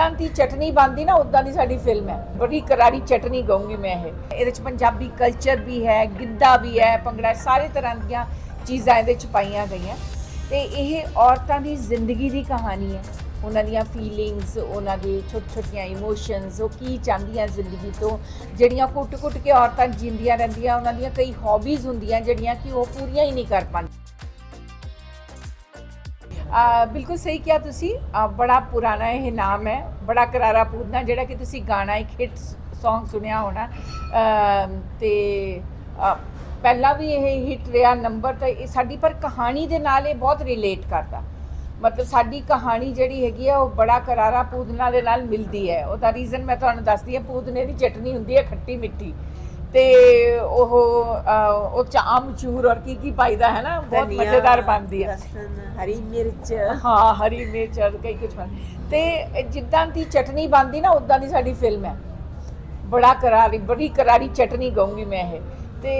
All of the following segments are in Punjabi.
ਜਿੱਦਾਂ ਦੀ ਚਟਨੀ ਬਣਦੀ ਨਾ ਉਦਾਂ ਦੀ ਸਾਡੀ ਫਿਲਮ ਹੈ। ਬੜੀ ਕਰਾਰੀ ਚਟਨੀ ਕਹੂੰਗੀ ਮੈਂ ਇਹ। ਇਹਦੇ ਚ ਪੰਜਾਬੀ ਕਲਚਰ ਵੀ ਹੈ, ਗਿੱਧਾ ਵੀ ਹੈ, ਭੰਗੜਾ, ਸਾਰੇ ਤਰ੍ਹਾਂ ਦੀਆਂ ਚੀਜ਼ਾਂ ਇਹਦੇ ਚ ਪਾਈਆਂ ਗਈਆਂ। ਤੇ ਇਹ ਔਰਤਾਂ ਦੀ ਜ਼ਿੰਦਗੀ ਦੀ ਕਹਾਣੀ ਹੈ। ਉਹਨਾਂ ਦੀਆਂ ਫੀਲਿੰਗਸ ਉਹਨਾਂ ਦੀ ਛੋਟੀਆਂ ਛੋਟੀਆਂ ਇਮੋਸ਼ਨਸ ਉਹ ਕੀ ਚਾਹੁੰਦੀਆਂ ਜ਼ਿੰਦਗੀ ਤੋਂ। ਜਿਹੜੀਆਂ ਕੁੱਟ-ਕੁੱਟ ਕੇ ਔਰਤਾਂ ਜਿੰਦੀਆਂ ਰਹਿੰਦੀਆਂ, ਉਹਨਾਂ ਦੀਆਂ ਕਈ ਹੌਬੀਜ਼ ਹੁੰਦੀਆਂ, ਜਿਹੜੀਆਂ ਕਿ ਉਹ ਪੂਰੀਆਂ ਹੀ ਨਹੀਂ ਕਰ ਪਾਉਂਦੀਆਂ। ਬਿਲਕੁਲ ਸਹੀ ਕਿਹਾ ਤੁਸੀਂ। ਬੜਾ ਪੁਰਾਣਾ ਇਹ ਨਾਮ ਹੈ ਬੜਾ ਕਰਾਰਾ ਪੂਦਨਾ ਜਿਹੜਾ ਕਿ ਤੁਸੀਂ ਗਾਣਾ ਇੱਕ ਹਿੱਟ Song ਸੁਣਿਆ ਹੋਣਾ। ਅ, ਤੇ ਪਹਿਲਾਂ ਵੀ ਇਹ ਹਿੱਟ ਰਿਹਾ ਨੰਬਰ ਤਾਂ ਇਹ ਸਾਡੀ ਪਰ ਕਹਾਣੀ ਦੇ ਨਾਲ ਇਹ ਬਹੁਤ ਰਿਲੇਟ ਕਰਦਾ। ਮਤਲਬ ਸਾਡੀ ਕਹਾਣੀ ਜਿਹੜੀ ਹੈਗੀ ਆ ਉਹ ਬੜਾ ਕਰਾਰਾ ਪੂਦਨਾ ਦੇ ਨਾਲ ਮਿਲਦੀ ਹੈ। ਉਹਦਾ ਰੀਜ਼ਨ ਮੈਂ ਤੁਹਾਨੂੰ ਦੱਸਦੀ ਹਾਂ ਪੂਦਨੇ ਦੀ ਚਟਨੀ ਹੁੰਦੀ ਹੈ ਖੱਟੀ ਮਿੱਠੀ। ਤੇ ਉਹ ਉਹ ਚ ਆਮਚੂਰ ਔਰ ਕੀ ਕੀ ਪਾਈਦਾ ਹੈ ਨਾ ਬਹੁਤ ਮਜ਼ੇਦਾਰ ਬਣਦੀ ਹੈ। ਹਰੀ ਮਿਰਚ। ਹਾਂ ਹਰੀ ਮਿਰਚ ਔਰ ਕਈ ਕੁਝ ਤੇ ਜਿੱਦਾਂ ਦੀ ਚਟਨੀ ਬਣਦੀ ਨਾ ਉਦਾਂ ਦੀ ਸਾਡੀ ਫਿਲਮ ਹੈ। ਬੜਾ ਕਰਾਰੀ ਬੜੀ ਕਰਾਰੀ ਚਟਨੀ ਕਹੂੰਗੀ ਮੈਂ ਇਹ। ਤੇ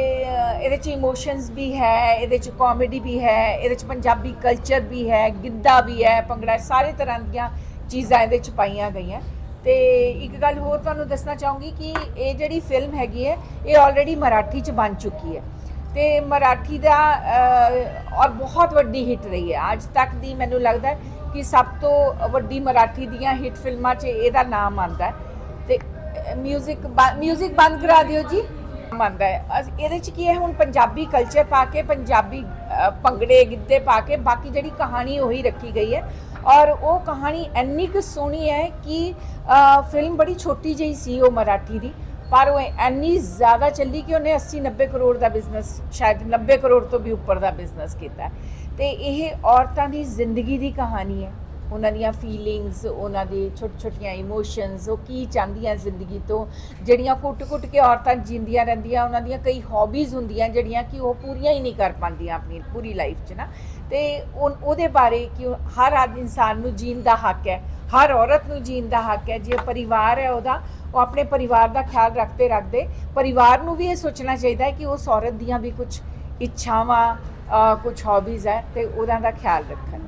ਇਹਦੇ ਚ ਇਮੋਸ਼ਨਸ ਵੀ ਹੈ ਇਹਦੇ ਚ ਕਾਮੇਡੀ ਵੀ ਹੈ ਇਹਦੇ ਚ ਪੰਜਾਬੀ ਕਲਚਰ ਵੀ ਹੈ ਗਿੱਧਾ ਵੀ ਹੈ ਭੰਗੜਾ ਸਾਰੇ ਤਰ੍ਹਾਂ ਦੀਆਂ ਚੀਜ਼ਾਂ ਇਹਦੇ ਚ ਪਾਈਆਂ ਗਈਆਂ। ਤੇ ਇੱਕ ਗੱਲ ਹੋਰ ਤੁਹਾਨੂੰ ਦੱਸਣਾ ਚਾਹੂੰਗੀ ਕਿ ਇਹ ਜਿਹੜੀ ਫਿਲਮ ਹੈਗੀ ਹੈ, ਇਹ ਆਲਰੇਡੀ ਮਰਾਠੀ ਚ ਬਣ ਚੁੱਕੀ ਹੈ। ਤੇ ਮਰਾਠੀ ਦਾ ਔਰ ਬਹੁਤ ਵੱਡੀ ਹਿੱਟ ਰਹੀ ਹੈ। ਅੱਜ ਤੱਕ ਦੀ ਮੈਨੂੰ ਲੱਗਦਾ ਕਿ ਸਭ ਤੋਂ ਵੱਡੀ ਮਰਾਠੀ ਦੀਆਂ ਹਿੱਟ ਫਿਲਮਾਂ 'ਚ ਇਹਦਾ ਨਾਮ ਆਉਂਦਾ ਹੈ। ਤੇ ਮਿਊਜ਼ਿਕ ਮਿਊਜ਼ਿਕ ਬੰਦ ਕਰਾ ਦਿਓ ਜੀ। ਮੰਨਦਾ ਹੈ। ਇਹਦੇ 'ਚ ਕੀ ਹੈ, ਹੁਣ ਪੰਜਾਬੀ ਕਲਚਰ ਪਾ ਕੇ, ਪੰਜਾਬੀ ਭੰਗੜੇ ਗਿੱਧੇ ਪਾ ਕੇ, ਬਾਕੀ ਜਿਹੜੀ ਕਹਾਣੀ ਉਹੀ ਰੱਖੀ ਗਈ ਹੈ। ਔਰ ਉਹ ਕਹਾਣੀ ਇੰਨੀ ਕੁ ਸੋਹਣੀ ਹੈ ਕਿ ਫਿਲਮ ਬੜੀ ਛੋਟੀ ਜਿਹੀ ਸੀ ਉਹ ਮਰਾਠੀ ਦੀ, ਪਰ ਉਹ ਇੰਨੀ ਜ਼ਿਆਦਾ ਚੱਲੀ ਕਿ ਉਹਨੇ 80 90 ਕਰੋੜ ਦਾ ਬਿਜ਼ਨਸ ਸ਼ਾਇਦ 90 ਕਰੋੜ ਤੋਂ ਵੀ ਉੱਪਰ ਦਾ ਬਿਜ਼ਨਸ ਕੀਤਾ ਹੈ। ਤੇ ਇਹ ਔਰਤਾਂ ਦੀ ਜ਼ਿੰਦਗੀ ਦੀ ਕਹਾਣੀ ਹੈ ਉਹਨਾਂ ਦੀਆਂ ਫੀਲਿੰਗਸ ਉਹਨਾਂ ਦੀ ਛੋਟੀਆਂ ਛੋਟੀਆਂ ਇਮੋਸ਼ਨਸ ਉਹ ਕੀ ਚਾਹੁੰਦੀਆਂ ਜ਼ਿੰਦਗੀ ਤੋਂ, ਜਿਹੜੀਆਂ ਕੁੱਟ-ਕੁੱਟ ਕੇ ਔਰਤਾਂ ਜਿੰਦੀਆਂ ਰਹਿੰਦੀਆਂ, ਉਹਨਾਂ ਦੀਆਂ ਕਈ ਹੌਬੀਜ਼ ਹੁੰਦੀਆਂ, ਜਿਹੜੀਆਂ ਕਿ ਉਹ ਪੂਰੀਆਂ ਹੀ ਨਹੀਂ ਕਰ ਪਾਉਂਦੀਆਂ ਆਪਣੀ ਪੂਰੀ ਲਾਈਫ 'ਚ ਨਾ ਤੇ ਉਹ- ਉਹਦੇ ਬਾਰੇ ਕਿ ਹਰ ਆਦਮੀ ਇਨਸਾਨ ਨੂੰ ਜੀਣ ਦਾ ਹੱਕ ਹੈ। ਹਰ ਔਰਤ ਨੂੰ ਜੀਣ ਦਾ ਹੱਕ ਹੈ। ਜੇ ਪਰਿਵਾਰ ਹੈ ਉਹਦਾ, ਉਹ ਆਪਣੇ ਪਰਿਵਾਰ ਦਾ ਖਿਆਲ ਰੱਖਦੇ ਰੱਖਦੇ, ਪਰਿਵਾਰ ਨੂੰ ਵੀ ਇਹ ਸੋਚਣਾ ਚਾਹੀਦਾ ਹੈ ਕਿ ਉਸ ਔਰਤ ਦੀਆਂ ਵੀ ਕੁਝ ਇੱਛਾਵਾਂ ਕੁਝ ਹੌਬੀਜ਼ ਹੈ ਤੇ ਉਹਨਾਂ ਦਾ ਖਿਆਲ ਰੱਖਣ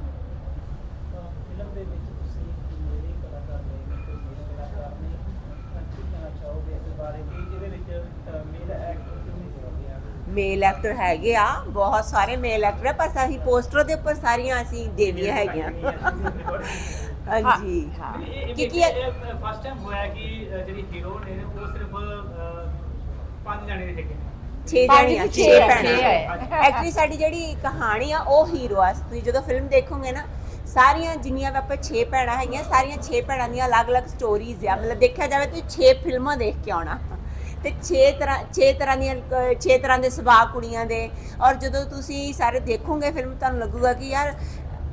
ਫਿਲਮ ਦੇ ਵਿੱਚ ਤੁਸੀਂ ਇੱਕ ਮੇਰੇ ਕਲਾਕਾਰ ਨੇ ਕੋਈ ਮੇਰੇ ਕਲਾਕਾਰ ਨੇ ਕੀ ਕਹਿਣਾ ਚਾਹੋਗੇ ਇਸ ਬਾਰੇ ਕਿ ਇਹਦੇ ਵਿੱਚ ਮੇਲ ਐਕਟਰ ਕਿਉਂ ਨਹੀਂ ਚਾਹੁੰਦੇ ਆ ਮੇਲ ਐਕਟਰ ਹੈਗੇ ਆ ਬਹੁਤ ਸਾਰੇ ਮੇਲ ਐਕਟਰ ਆ ਪਰ ਅਸੀਂ ਪੋਸਟਰ ਦੇ ਉੱਪਰ ਸਾਰੀਆਂ ਅਸੀਂ ਦੇਵੀਆਂ ਹੈਗੀਆਂ। ਹਾਂਜੀ ਹਾਂ। ਕਿਉਂਕਿ ਫਸਟ ਟਾਈਮ ਹੋਇਆ ਕਿ ਜਿਹੜੀ ਹੀਰੋ ਨੇ ਉਹ ਸਿਰਫ ਪੰਜ ਜਣੇ ਦੇ ਹੈਗੇ ਨੇ ਛੇ ਪੰਜ ਜਣੀਆਂ ਛੇ ਛੇ ਹੈ, ਭੈਣਾਂ। ਛੇ ਹੈ। ਐਕਚੁਅਲੀ ਸਾਡੀ ਜਿਹੜੀ ਕਹਾਣੀ ਆ ਉਹ ਹੀਰੋ ਆ। ਤੁਸੀਂ ਜਦੋਂ ਫਿਲਮ ਦੇਖੋਗੇ ਨਾ ਸਾਰੀਆਂ ਜਿੰਨੀਆਂ ਵੀ ਆਪਾਂ 6 ਭੈਣਾਂ ਹੈਗੀਆਂ ਸਾਰੀਆਂ 6 ਭੈਣਾਂ ਦੀਆਂ ਅਲੱਗ-ਅਲੱਗ ਸਟੋਰੀਜ਼ ਆ। ਮਤਲਬ ਦੇਖਿਆ ਜਾਵੇ ਤਾਂ 6 ਫਿਲਮਾਂ ਦੇਖ ਕੇ ਆਉਣਾ। ਤੇ 6 ਤਰ੍ਹਾਂ 6 ਤਰ੍ਹਾਂ ਦੀਆਂ 6 ਤਰ੍ਹਾਂ ਦੇ ਸੁਭਾਅ ਕੁੜੀਆਂ ਦੇ। ਔਰ ਜਦੋਂ ਤੁਸੀਂ ਸਾਰੇ ਦੇਖੋਗੇ ਫਿਲਮ ਤੁਹਾਨੂੰ ਲੱਗੂਗਾ ਕਿ ਯਾਰ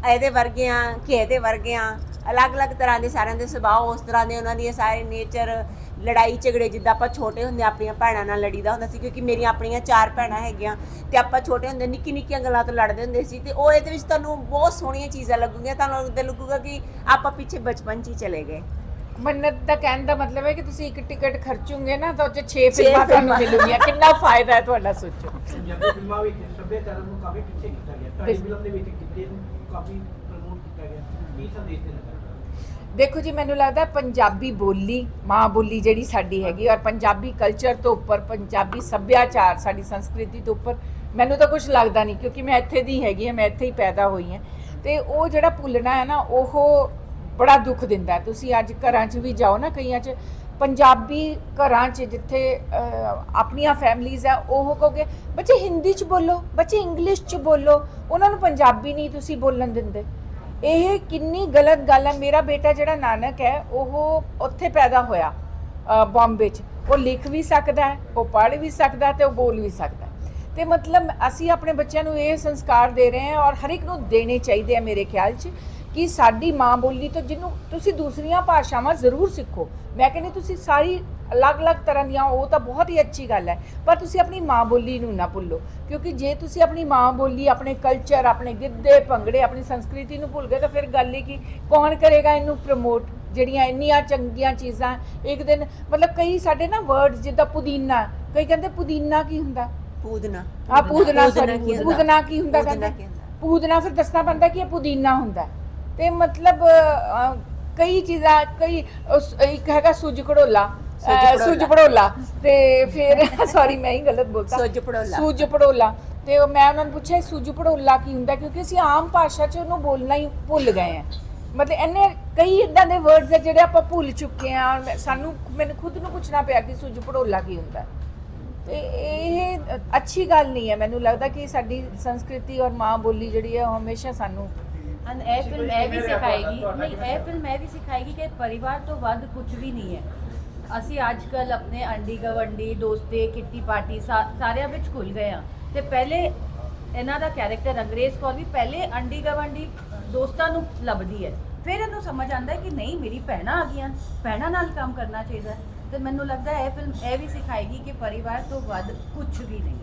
ਇਹਦੇ ਵਰਗੇ ਆ ਕਿ ਇਹਦੇ ਵਰਗੇ ਆ ਅਲੱਗ-ਅਲੱਗ ਤਰ੍ਹਾਂ ਦੇ ਸਾਰਿਆਂ ਦੇ ਸੁਭਾਅ, ਉਸ ਤਰ੍ਹਾਂ ਦੇ ਉਹਨਾਂ ਦੀ ਸਾਰੇ ਨੇਚਰ ਲੜਾਈ ਝਗੜੇ, ਜਿੱਦਾਂ ਆਪਾਂ ਛੋਟੇ ਹੁੰਦੇ ਆਪਣੀਆਂ ਭੈਣਾਂ ਨਾਲ ਲੜੀਦਾ ਹੁੰਦਾ ਸੀ, ਕਿਉਂਕਿ ਮੇਰੀਆਂ ਆਪਣੀਆਂ ਚਾਰ ਭੈਣਾਂ ਹੈਗੀਆਂ, ਤੇ ਆਪਾਂ ਛੋਟੇ ਹੁੰਦੇ ਨਿੱਕੀ ਨਿੱਕੀਆਂ ਗੱਲਾਂ ਤੋਂ ਲੜਦੇ ਹੁੰਦੇ ਸੀ, ਤੇ ਉਹ ਇਹਦੇ ਵਿੱਚ ਤੁਹਾਨੂੰ ਬਹੁਤ ਸੋਹਣੀਆਂ ਚੀਜ਼ਾਂ ਲੱਗੂਗੀਆਂ, ਤੁਹਾਨੂੰ ਉਦੋਂ ਲੱਗੂਗਾ ਕਿ ਆਪਾਂ ਪਿੱਛੇ ਬਚਪਨ 'ਚ ਹੀ ਚਲੇ ਗਏ। ਮੰਨਤ ਦਾ ਕਹਿਣ ਦਾ ਮਤਲਬ ਹੈ ਕਿ ਤੁਸੀਂ ਇੱਕ ਟਿਕਟ ਖਰਚੋਗੇ ਨਾ ਤਾਂ ਉਹ 'ਚ 6 ਛੇ ਫਿਲਮਾਂ ਤੁਹਾਨੂੰ। ਮਿਲੂਗੀਆਂ। ਕਿੰਨਾ ਫਾਇਦਾ ਹੈ ਤੁਹਾਡਾ ਸੋਚੋ। ਪੰਜਾਬੀ ਫਿਲਮਾਂ ਵਿੱਚ ਸੱਭਿਆਚਾਰ ਨੂੰ ਕਾਫੀ ਪਿੱਛੇ ਕੀਤਾ ਗਿਆ। ਤੁਹਾਡੀ। ਫਿਲਮ ਦੇ ਵਿੱਚ ਕਿਤੇ ਕਾਫੀ ਪ੍ਰਮੋਟ ਕੀਤਾ ਗਿਆ। ਕੀ ਸੰਦੇਸ਼ ਦੇਣਾ ਦੇਖੋ ਜੀ ਮੈਨੂੰ ਲੱਗਦਾ ਪੰਜਾਬੀ ਬੋਲੀ ਮਾਂ ਬੋਲੀ ਜਿਹੜੀ ਸਾਡੀ ਹੈਗੀ ਔਰ ਪੰਜਾਬੀ ਕਲਚਰ ਤੋਂ ਉੱਪਰ ਪੰਜਾਬੀ ਸੱਭਿਆਚਾਰ ਸਾਡੀ ਸੰਸਕ੍ਰਿਤੀ ਤੋਂ ਉੱਪਰ ਮੈਨੂੰ ਤਾਂ ਕੁਝ ਲੱਗਦਾ ਨਹੀਂ ਕਿਉਂਕਿ ਮੈਂ ਇੱਥੇ ਦੀ ਹੈਗੀ ਹਾਂ ਮੈਂ ਇੱਥੇ ਹੀ ਪੈਦਾ ਹੋਈ ਹਾਂ। ਤੇ ਉਹ ਜਿਹੜਾ ਭੁੱਲਣਾ ਹੈ ਨਾ ਉਹ ਬੜਾ ਦੁੱਖ ਦਿੰਦਾ ਤੁਸੀਂ ਅੱਜ ਘਰਾਂ 'ਚ ਵੀ ਜਾਓ ਨਾ ਕਈਆਂ 'ਚ ਪੰਜਾਬੀ ਘਰਾਂ 'ਚ ਜਿੱਥੇ ਆਪਣੀਆਂ ਫੈਮਲੀਆਂ ਆ ਉਹ ਕਹੋਗੇ ਬੱਚੇ ਹਿੰਦੀ 'ਚ ਬੋਲੋ ਬੱਚੇ ਇੰਗਲਿਸ਼ 'ਚ ਬੋਲੋ। ਉਹਨਾਂ ਨੂੰ ਪੰਜਾਬੀ ਨਹੀਂ ਤੁਸੀਂ ਬੋਲਣ ਦਿੰਦੇ। ਇਹ ਕਿੰਨੀ ਗਲਤ ਗੱਲ ਹੈ। ਮੇਰਾ ਬੇਟਾ ਜਿਹੜਾ ਨਾਨਕ ਹੈ ਉਹ ਉੱਥੇ ਪੈਦਾ ਹੋਇਆ ਅ, ਬੰਬੇ 'ਚ। ਉਹ ਲਿਖ ਵੀ ਸਕਦਾ ਹੈ ਉਹ ਪੜ੍ਹ ਵੀ ਸਕਦਾ ਹੈ ਤੇ ਉਹ ਬੋਲ ਵੀ ਸਕਦਾ ਹੈ। ਤੇ ਮਤਲਬ ਅਸੀਂ ਆਪਣੇ ਬੱਚਿਆਂ ਨੂੰ ਇਹ ਸੰਸਕਾਰ ਦੇ ਰਹੇ ਹਾਂ ਔਰ ਹਰ ਇੱਕ ਨੂੰ ਦੇਣੇ ਚਾਹੀਦੇ ਆ ਮੇਰੇ ਖਿਆਲ 'ਚ ਕਿ ਸਾਡੀ ਮਾਂ ਬੋਲੀ ਤੋਂ ਜਿਹਨੂੰ ਤੁਸੀਂ ਦੂਸਰੀਆਂ ਭਾਸ਼ਾਵਾਂ ਜ਼ਰੂਰ ਸਿੱਖੋ। ਮੈਂ ਕਹਿੰਦੀ ਤੁਸੀਂ ਸਾਰੀ ਅਲੱਗ-ਅਲੱਗ ਤਰ੍ਹਾਂ ਦੀਆਂ ਉਹ ਤਾਂ ਬਹੁਤ ਹੀ ਅੱਛੀ ਗੱਲ ਹੈ। ਪਰ ਤੁਸੀਂ ਆਪਣੀ ਮਾਂ ਬੋਲੀ ਨੂੰ ਨਾ ਭੁੱਲੋ ਕਿਉਂਕਿ ਜੇ ਤੁਸੀਂ ਆਪਣੀ ਮਾਂ ਬੋਲੀ ਆਪਣੇ ਕਲਚਰ ਆਪਣੇ ਗਿੱਧੇ ਭੰਗੜੇ ਆਪਣੀ ਸੰਸਕ੍ਰਿਤੀ ਨੂੰ ਭੁੱਲ ਗਏ ਤਾਂ ਫਿਰ ਗੱਲ ਹੀ ਕੀ? ਕੌਣ ਕਰੇਗਾ ਇਹਨੂੰ ਪ੍ਰਮੋਟ ਜਿਹੜੀਆਂ ਇੰਨੀਆਂ ਚੰਗੀਆਂ ਚੀਜ਼ਾਂ ਇੱਕ ਦਿਨ ਮਤਲਬ ਕਈ ਸਾਡੇ ਨਾ ਵਰਡਸ ਜਿੱਦਾਂ ਪੁਦੀਨਾ ਕਈ ਕਹਿੰਦੇ ਪੁਦੀਨਾ ਕੀ ਹੁੰਦਾ? ਪੂਦਨਾ। ਆ ਪੂਦਨਾ? ਪੂਦਨਾ ਕੀ ਹੁੰਦਾ? ਕਹਿੰਦੇ? ਪੂਦਨਾ ਫਿਰ ਦੱਸਣਾ ਪੈਂਦਾ ਕਿ ਇਹ ਪੁਦੀਨਾ ਹੁੰਦਾ। ਤੇ ਮਤਲਬ ਅਹ, ਕਈ ਚੀਜ਼ਾਂ ਕਈ ਉਸ- ਇੱਕ ਹੈਗਾ ਸੁੱਜ ਘੜੋਲਾ ਸੁੱਜ ਅਹ, ਘੜੋਲਾ। ਸੁੱਜ ਘੜੋਲਾ ਤੇ ਫਿਰ ਸੌਰੀ ਮੈਂ ਹੀ ਗਲਤ ਬੋਲਤਾ। ਸੁੱਜ ਘੜੋਲਾ। ਸੁੱਜ ਘੜੋਲਾ ਤੇ ਉਹ ਮੈਂ ਉਹਨਾਂ ਨੂੰ ਪੁੱਛਿਆ ਇਹ ਸੁੱਜ ਘੜੋਲਾ ਕੀ ਹੁੰਦਾ? ਕਿਉਂਕਿ ਅਸੀਂ ਆਮ ਭਾਸ਼ਾ 'ਚ ਉਹਨੂੰ ਬੋਲਣਾ ਹੀ ਭੁੱਲ ਗਏ ਆ ਮਤਲਬ ਇਹਨੇ ਕਈ ਇਦਾਂ ਦੇ ਵਰਡਸ ਆ ਜਿਹੜੇ ਆਪਾਂ ਭੁੱਲ ਚੁੱਕੇ ਆ ਔਰ ਮੈਂ- ਸਾਨੂੰ ਮੈਨੂੰ ਖੁਦ ਨੂੰ ਪੁੱਛਣਾ ਪਿਆ ਕਿ ਸੁੱਜ ਘੜੋਲਾ ਕੀ ਹੁੰਦਾ। ਤੇ ਇਹ ਅੱਛੀ ਗੱਲ ਨਹੀਂ ਹੈ। ਮੈਨੂੰ ਲੱਗਦਾ ਕਿ ਸਾਡੀ ਸੰਸਕ੍ਰਿਤੀ ਔਰ ਮਾਂ ਬੋਲੀ ਜਿਹੜੀ ਹੈ ਉਹ ਹਮੇਸ਼ਾ ਸਾਨੂੰ ਹਨ ਇਹ ਫਿਲਮ ਇਹ ਵੀ ਸਿਖਾਏਗੀ? ਨਹੀਂ ਇਹ ਫਿਲਮ ਇਹ ਵੀ ਸਿਖਾਏਗੀ ਕਿ ਪਰਿਵਾਰ ਤੋਂ ਵੱਧ ਕੁਝ ਵੀ ਨਹੀਂ ਹੈ। ਅਸੀਂ ਅੱਜ ਕੱਲ ਆਪਣੇ ਅੰਡੀ ਗਵੰਡੀ ਦੋਸਤੇ ਕਿੱਟੀ ਪਾਰਟੀ ਸਾਰਿਆਂ ਵਿੱਚ ਖੁੱਲ ਗਏ ਆ ਤੇ ਪਹਿਲੇ ਇਹਨਾਂ ਦਾ ਕੈਰੈਕਟਰ ਅੰਗਰੇਜ਼ ਕੌਰ ਵੀ ਪਹਿਲੇ ਅੰਡੀ ਗਵੰਡੀ ਦੋਸਤਾਂ ਨੂੰ ਲੱਭਦੀ ਹੈ। ਫਿਰ ਇਹਨੂੰ ਸਮਝ ਆਉਂਦਾ ਕਿ ਨਹੀਂ ਮੇਰੀ ਭੈਣਾਂ ਆ ਗਈਆਂ ਭੈਣਾਂ ਨਾਲ ਕੰਮ ਕਰਨਾ ਚਾਹੀਦਾ। ਤੇ ਮੈਨੂੰ ਲੱਗਦਾ ਇਹ ਫਿਲਮ ਇਹ ਵੀ ਸਿਖਾਏਗੀ ਕਿ ਪਰਿਵਾਰ ਤੋਂ ਵੱਧ ਕੁਝ ਵੀ ਨਹੀਂ।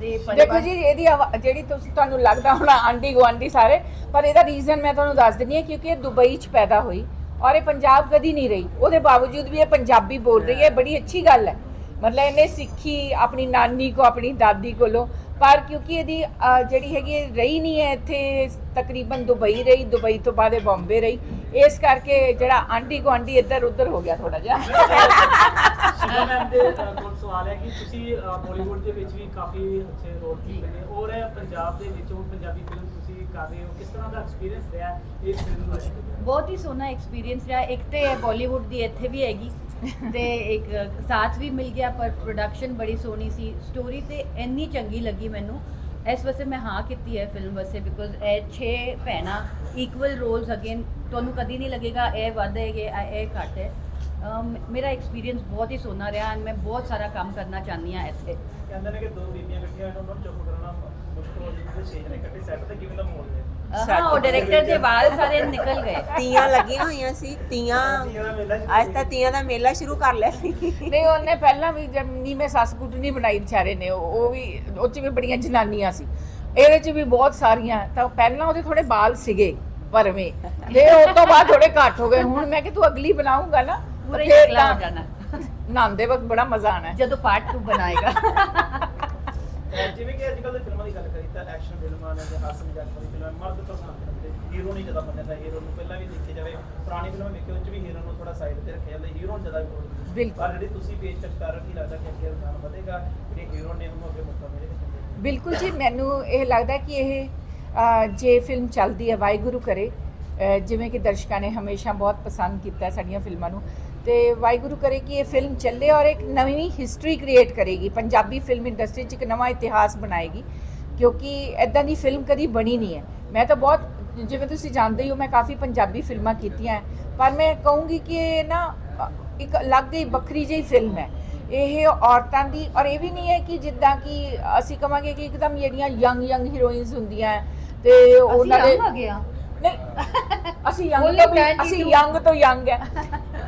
ਤੇ ਦੇਖੋ ਜੀ, ਇਹਦੀ ਆਵਾ- ਜਿਹੜੀ ਤੁਸੀਂ ਤੁਹਾਨੂੰ ਲੱਗਦਾ ਹੋਣਾ ਆਂਢੀ ਗੁਆਂਢੀ ਸਾਰੇ, ਪਰ ਇਹਦਾ ਰੀਜ਼ਨ ਮੈਂ ਤੁਹਾਨੂੰ ਦੱਸ ਦਿੰਦੀ ਹਾਂ ਕਿਉਂਕਿ ਇਹ ਦੁਬਈ 'ਚ ਪੈਦਾ ਹੋਈ ਔਰ ਇਹ ਪੰਜਾਬ ਕਦੀ ਨਹੀਂ ਰਹੀ। ਉਹਦੇ ਬਾਵਜੂਦ ਵੀ ਇਹ ਪੰਜਾਬੀ ਬੋਲ ਰਹੀ ਹੈ ਬੜੀ ਅੱਛੀ ਗੱਲ ਹੈ। ਮਤਲਬ ਇਹਨੇ ਸਿੱਖੀ, ਆਪਣੀ ਨਾਨੀ ਕੋ, ਆਪਣੀ ਦਾਦੀ ਕੋਲੋਂ ਪਰ ਕਿਉਂਕਿ ਇਹਦੀ ਜਿਹੜੀ ਹੈਗੀ ਹੈ, ਰਹੀ ਨਹੀਂ ਹੈ ਇੱਥੇ ਤਕਰੀਬਨ ਦੁਬਈ ਰਹੀ ਦੁਬਈ ਤੋਂ ਬਾਅਦ ਇਹ ਬੰਬੇ ਰਹੀ। ਇਸ ਕਰਕੇ ਜਿਹੜਾ ਆਂਡੀ ਗਵਾਂਡੀ ਇੱਧਰ ਉੱਧਰ ਹੋ ਗਿਆ ਥੋੜਾ ਜਿਹਾ। ਮੈਮ ਦੇ ਅ, ਕੋਲ ਸਵਾਲ ਹੈ ਕਿ ਤੁਸੀਂ ਬਾਲੀਵੁੱਡ ਦੇ ਵਿੱਚ ਵੀ ਕਾਫੀ ਅੱਛੇ ਰੋਲ ਕੀਤੇ ਨੇ। ਔਰ ਇਹ ਪੰਜਾਬ ਦੇ ਵਿੱਚ ਹੁਣ ਪੰਜਾਬੀ ਫਿਲਮ ਤੁਸੀਂ ਕਰ ਰਹੇ ਹੋ। ਕਿਸ ਤਰ੍ਹਾਂ ਦਾ ਐਕਸਪੀਰੀਅੰਸ ਰਿਹਾ ਇਸ ਫਿਲਮ ਨੂੰ ਲੈ ਕੇ ਬਹੁਤ ਹੀ ਸੋਹਣਾ ਐਕਸਪੀਰੀਅੰਸ ਰਿਹਾ। ਇੱਕ ਤੇ ਬਾਲੀਵੁੱਡ ਦੀ ਇੱਥੇ ਵੀ ਹੈਗੀ। ਤੇ ਇੱਕ ਸਾਥ ਵੀ ਮਿਲ ਗਿਆ, ਪਰ ਪ੍ਰੋਡਕਸ਼ਨ ਬੜੀ ਸੋਹਣੀ ਸੀ। ਸਟੋਰੀ ਤੇ ਇੰਨੀ ਚੰਗੀ ਲੱਗੀ ਮੈਨੂੰ। ਇਸ ਵਾਸਤੇ ਮੈਂ ਹਾਂ ਕੀਤੀ ਹੈ ਫਿਲਮ ਵਾਸਤੇ ਬਿਕੋਜ਼ ਇਹ 6 ਭੈਣਾਂ ਇਕੁਅਲ ਰੋਲਸ ਅਗੇਨ ਤੁਹਾਨੂੰ ਕਦੀ ਨਹੀਂ ਲੱਗੇਗਾ, ਇਹ ਵੱਧ ਹੈ ਇਹ ਘੱਟ ਹੈ। ਮੇਰਾ ਐਕਸਪੀਰੀਅੰਸ ਬਹੁਤ ਹੀ ਸੋਹਣਾ ਰਿਹਾ ਐਂਡ ਮੈਂ ਬਹੁਤ ਸਾਰਾ ਕੰਮ ਕਰਨਾ ਚਾਹੁੰਦੀ ਹਾਂ ਇੱਥੇ। ਕਹਿੰਦੇ ਨੇ ਕਿ ਦੋ ਬੀਬੀਆਂ ਇਕੱਠੀਆਂ ਹੋਣ ਨੂੰ ਚੁੱਪ ਕਰਨਾ ਮੁਸ਼ਕਲ ਹੋ ਜਾਂਦੀ ਤੇ ਛੇ ਇਕੱਠੇ ਸੈੱਟ ਤੇ ਕਿਵੇਂ ਦਾ ਮਾਹੌਲ ਹੈ? ਹਾਂ ਉਹ ਡਾਇਰੈਕਟਰ ਦੇ ਵਾਲ ਸਾਰੇ ਨਿਕਲ ਗਏ। ਤੀਆਂ ਲੱਗੀਆਂ ਹੋਈਆਂ ਸੀ ਤੀਆਂ। ਅੱਜ ਤਾਂ ਤੀਆਂ ਦਾ ਮੇਲਾ ਸ਼ੁਰੂ ਕਰ ਲਿਆ ਸੀ। ਨਹੀਂ ਉਹਨੇ ਪਹਿਲਾਂ ਵੀ ਜਦ ਨੀ ਸੱਸ ਕੁੱਟਣੀ ਬਣਾਈ ਵਿਚਾਰੇ ਨੇ ਉਹ ਉਹ ਵੀ ਉਹ ਚ ਵੀ ਬੜੀਆਂ ਜਨਾਨੀਆਂ ਸੀ। ਇਹਦੇ ਚ ਵੀ ਬਹੁਤ ਸਾਰੀਆਂ। ਤਾਂ ਪਹਿਲਾਂ ਉਹਦੇ ਥੋੜੇ ਬਾਲ ਸੀਗੇ ਭਰਵੇਂ ਤੇ ਉਸ ਤੋਂ ਬਾਅਦ ਥੋੜੇ ਘੱਟ ਹੋ ਗਏ। ਹੁਣ ਮੈਂ ਕਿ ਤੂੰ ਅਗਲੀ ਬਣਾਉਂਗਾ ਨਾ ਪੂਰੇ ਹੋ ਜਾਣਾ। ਨਹਾਉਂਦੇ ਵਕਤ ਬੜਾ ਮਜ਼ਾ ਆਣਾ ਜਦੋਂ ਪਾਰਟ 2 ਬਣਾਏਗਾ। ਜਿਵੇਂ ਕਿ ਅੱਜ ਕੱਲ੍ਹ ਦੀ ਫਿਲਮਾਂ ਦੀ ਗੱਲ ਕਰੀ ਤਾਂ ਐਕਸ਼ਨ ਫਿਲਮਾਂ ਨੇ ਜਾਂ ਹਾਸੇ ਮਜ਼ਾਕ ਵਾਲੀ ਫਿਲਮਾਂ ਮਰਦ ਪਸੰਦ ਕਰਦੇ ਹੀਰੋ ਨਹੀਂ ਜ਼ਿਆਦਾ ਮੰਨਦਾ ਹੀਰੋ ਨੂੰ ਪਹਿਲਾਂ ਵੀ ਦੇਖੀ ਜਾਵੇ ਪੁਰਾਣੀ ਫਿਲਮਾਂ ਵੇਖੇ ਉਹ 'ਚ ਵੀ ਹੀਰੋ ਨੂੰ ਥੋੜਾ ਸਾਈਡ ਤੇ ਰੱਖਿਆ ਜਾਂਦਾ। ਹੀਰੋ ਨੂੰ ਜ਼ਿਆਦਾ ਗੌਰ ਬਿਲਕੁਲ। ਪਰ ਜਿਹੜੀ ਤੁਸੀਂ ਪੇਸ਼ਕਸ਼ ਕਰ ਰਹੇ ਹੋ ਕੀ ਲੱਗਦਾ ਕਿ ਅੱਗੇ ਰੁਝਾਨ ਵਧੇਗਾ? ਜਿਹੜੇ ਹੀਰੋ ਨੇ ਉਹਨੂੰ ਅੱਗੇ ਮੌਕਾ ਮਿਲੇਗਾ ਬਿਲਕੁਲ ਜੀ ਮੈਨੂੰ ਇਹ ਲੱਗਦਾ ਕਿ ਇਹ ਜੇ ਫਿਲਮ ਚੱਲਦੀ ਹੈ ਵਾਹਿਗੁਰੂ ਕਰੇ। ਜਿਵੇਂ ਕਿ ਦਰਸ਼ਕਾਂ ਨੇ ਹਮੇਸ਼ਾ ਬਹੁਤ ਪਸੰਦ ਕੀਤਾ ਸਾਡੀਆਂ ਫਿਲਮਾਂ ਨੂੰ। ਤੇ ਵਾਹਿਗੁਰੂ ਕਰੇ ਕਿ ਇਹ ਫਿਲਮ ਚੱਲੇ ਔਰ ਇੱਕ ਨਵੀਂ ਹਿਸਟਰੀ ਕ੍ਰੀਏਟ ਕਰੇਗੀ। ਪੰਜਾਬੀ ਫਿਲਮ ਇੰਡਸਟਰੀ 'ਚ ਇੱਕ ਨਵਾਂ ਇਤਿਹਾਸ ਬਣਾਏਗੀ ਕਿਉਂਕਿ ਐਦਾਂ ਦੀ ਫਿਲਮ ਕਦੀ ਬਣੀ ਨਹੀਂ ਹੈ। ਮੈਂ ਤਾਂ ਬਹੁਤ ਜਿਵੇਂ ਤੁਸੀਂ ਜਾਣਦੇ ਹੀ ਹੋ ਮੈਂ ਕਾਫੀ ਪੰਜਾਬੀ ਫਿਲਮਾਂ ਕੀਤੀਆਂ ਪਰ ਮੈਂ ਕਹੂੰਗੀ ਕਿ ਇਹ ਨਾ ਇੱਕ ਅਲੱਗ ਹੀ ਵੱਖਰੀ ਜਿਹੀ ਫਿਲਮ ਹੈ। ਇਹ ਔਰਤਾਂ ਦੀ ਔਰ ਇਹ ਵੀ ਨਹੀਂ ਹੈ ਕਿ ਜਿੱਦਾਂ ਕਿ ਅਸੀਂ ਕਵਾਂਗੇ ਕਿ ਇੱਕਦਮ ਜਿਹੜੀਆਂ ਯੰਗ ਯੰਗ ਹੀਰੋਇਨਸ ਹੁੰਦੀਆਂ ਤੇ ਉਹਨਾਂ ਦੇ ਆ। ਗਿਆ ਨਹੀਂ ਅਸੀਂ ਯੰਗ ਤੋਂ ਵੀ 22 ਅਸੀਂ ਯੰਗ ਤੋਂ ਯੰਗ ਹੈ।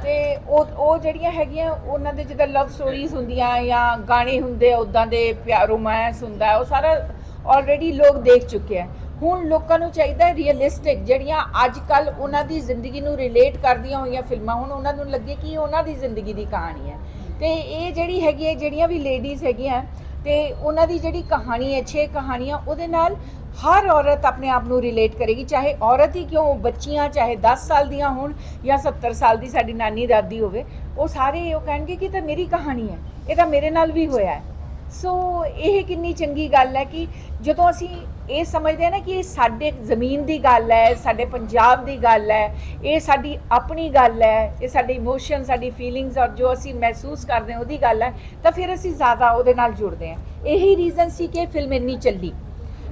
ਤੇ ਉਹ ਉਹ ਜਿਹੜੀਆਂ ਹੈਗੀਆਂ, ਉਹਨਾਂ ਦੇ ਜਿੱਦਾਂ ਲਵ ਸਟੋਰੀਜ਼ ਹੁੰਦੀਆਂ ਜਾਂ ਗਾਣੇ ਹੁੰਦੇ ਆ ਉਦਾਂ ਦੇ ਪਿਆਰ ਰੋਮਾਂਸ ਹੁੰਦਾ, ਉਹ ਸਾਰਾ ਆਲਰੇਡੀ ਲੋਕ ਦੇਖ ਚੁੱਕੇ ਆ। ਹੁਣ ਲੋਕਾਂ ਨੂੰ ਚਾਹੀਦਾ ਰੀਅਲਿਸਟਿਕ ਜਿਹੜੀਆਂ ਅੱਜ ਕੱਲ ਉਹਨਾਂ ਦੀ ਜ਼ਿੰਦਗੀ ਨੂੰ ਰਿਲੇਟ ਕਰਦੀਆਂ ਹੋਈਆਂ ਫਿਲਮਾਂ, ਹੁਣ ਉਹਨਾਂ ਨੂੰ ਲੱਗੇ ਕਿ ਉਹਨਾਂ ਦੀ ਜ਼ਿੰਦਗੀ ਦੀ ਕਹਾਣੀ ਹੈ। ਤੇ ਇਹ ਜਿਹੜੀ ਹੈਗੀ ਹੈ ਜਿਹੜੀਆਂ ਵੀ ਲੇਡੀਜ਼ ਹੈਗੀਆਂ ਤੇ ਉਹਨਾਂ ਦੀ ਜਿਹੜੀ ਕਹਾਣੀ ਹੈ, ਛੇ ਕਹਾਣੀਆਂ, ਉਹਦੇ ਨਾਲ ਹਰ ਔਰਤ ਆਪਣੇ ਆਪ ਨੂੰ ਰਿਲੇਟ ਕਰੇਗੀ, ਚਾਹੇ ਔਰਤ ਹੀ ਕਿਉਂ ਬੱਚੀਆਂ, ਚਾਹੇ 10 ਸਾਲ ਦੀਆਂ ਹੋਣ ਜਾਂ 70 ਸਾਲ ਦੀ ਸਾਡੀ ਨਾਨੀ, ਦਾਦੀ ਹੋਵੇ, ਉਹ ਸਾਰੇ ਉਹ ਕਹਿਣਗੇ ਕਿ ਇਹ ਤਾਂ ਮੇਰੀ ਕਹਾਣੀ ਹੈ, ਇਹ ਤਾਂ ਮੇਰੇ ਨਾਲ ਵੀ ਹੋਇਆ ਹੈ। ਸੋ ਇਹ ਕਿੰਨੀ ਚੰਗੀ ਗੱਲ ਹੈ ਕਿ ਜਦੋਂ ਅਸੀਂ ਇਹ ਸਮਝਦੇ ਹਾਂ ਨਾ ਕਿ ਇਹ ਸਾਡੇ ਜ਼ਮੀਨ ਦੀ ਗੱਲ ਹੈ, ਸਾਡੇ ਪੰਜਾਬ ਦੀ ਗੱਲ ਹੈ, ਇਹ ਸਾਡੀ ਆਪਣੀ ਗੱਲ ਹੈ, ਇਹ ਸਾਡੇ ਇਮੋਸ਼ਨ ਸਾਡੀ ਫੀਲਿੰਗਸ ਔਰ ਜੋ ਅਸੀਂ ਮਹਿਸੂਸ ਕਰਦੇ ਹਾਂ ਉਹਦੀ ਗੱਲ ਹੈ, ਤਾਂ ਫਿਰ ਅਸੀਂ ਜ਼ਿਆਦਾ ਉਹਦੇ ਨਾਲ ਜੁੜਦੇ ਹਾਂ। ਇਹੀ ਰੀਜ਼ਨ ਸੀ ਕਿ ਫਿਲਮ ਇੰਨੀ ਚੱਲੀ।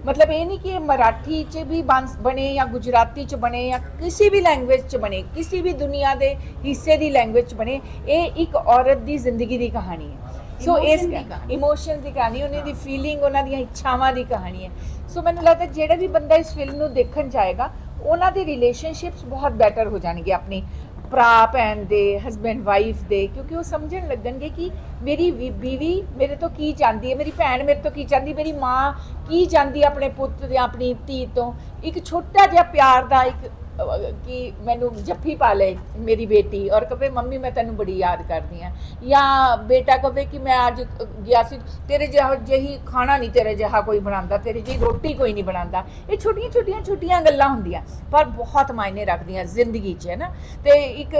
ਮਤਲਬ ਇਹ ਨਹੀਂ ਕਿ ਇਹ ਮਰਾਠੀ 'ਚ ਵੀ ਬਣ- ਬਣੇ ਜਾਂ ਗੁਜਰਾਤੀ 'ਚ ਬਣੇ ਜਾਂ ਕਿਸੇ ਵੀ ਲੈਂਗੁਏਜ 'ਚ ਬਣੇ, ਕਿਸੇ ਵੀ ਦੁਨੀਆ ਦੇ ਹਿੱਸੇ ਦੀ ਲੈਂਗੁਏਜ 'ਚ ਬਣੇ, ਇਹ ਇੱਕ ਔਰਤ ਦੀ ਜ਼ਿੰਦਗੀ ਦੀ ਕਹਾਣੀ ਹੈ। ਸੋ ਇਸ Emotion ਦੀ ਕਹਾਣੀ। ਇਮੋਸ਼ਨਸ ਦੀ ਕਹਾਣੀ ਉਹਨਾਂ ਦੀ ਫੀਲਿੰਗ ਉਹਨਾਂ ਦੀਆਂ ਇੱਛਾਵਾਂ ਦੀ ਕਹਾਣੀ ਹੈ। ਸੋ ਮੈਨੂੰ ਲੱਗਦਾ ਜਿਹੜਾ ਵੀ ਬੰਦਾ ਇਸ ਫਿਲਮ ਨੂੰ ਦੇਖਣ ਜਾਏਗਾ ਉਹਨਾਂ ਦੇ ਰਿਲੇਸ਼ਨਸ਼ਿਪਸ ਬਹੁਤ ਬੈਟਰ ਹੋ ਜਾਣਗੇ ਆਪਣੀ ਭਰਾ ਭੈਣ ਦੇ ਹਸਬੈਂਡ ਵਾਈਫ ਦੇ ਕਿਉਂਕਿ ਉਹ ਸਮਝਣ ਲੱਗਣਗੇ ਕਿ ਮੇਰੀ ਬੀਵੀ ਮੇਰੇ ਤੋਂ ਕੀ ਚਾਹੁੰਦੀ ਹੈ ਮੇਰੀ ਭੈਣ ਮੇਰੇ ਤੋਂ ਕੀ ਚਾਹੁੰਦੀ ਮੇਰੀ ਮਾਂ ਕੀ ਚਾਹੁੰਦੀ ਆਪਣੇ ਪੁੱਤ ਜਾਂ ਆਪਣੀ ਧੀ ਤੋਂ। ਇੱਕ ਛੋਟਾ ਜਿਹਾ ਪਿਆਰ ਦਾ ਇੱਕ ਕਿ ਮੈਨੂੰ ਜੱਫੀ ਪਾ ਲੇ ਮੇਰੀ ਬੇਟੀ ਔਰ ਕਵੇ, ਮੰਮੀ, ਮੈਂ ਤੈਨੂੰ ਬੜੀ ਯਾਦ ਕਰਦੀ ਆ ਜਾਂ ਬੇਟਾ ਕਹੇ ਕਿ ਮੈਂ ਅੱਜ ਗਿਆ ਸੀ, ਤੇਰੇ ਜਿਹਾ ਜਿਹੀ ਖਾਣਾ ਨਹੀਂ ਤੇਰੇ ਜਿਹਾ ਕੋਈ ਬਣਾਉਂਦਾ, ਤੇਰੀ ਜਿਹੀ ਰੋਟੀ ਕੋਈ ਨਹੀਂ ਬਣਾਉਂਦਾ। ਇਹ ਛੋਟੀਆਂ ਛੋਟੀਆਂ ਛੋਟੀਆਂ ਗੱਲਾਂ ਹੁੰਦੀਆਂ, ਪਰ ਬਹੁਤ ਮਾਇਨੇ ਰੱਖਦੀਆਂ ਜ਼ਿੰਦਗੀ 'ਚ, ਹੈ ਨਾ? ਤੇ ਇੱਕ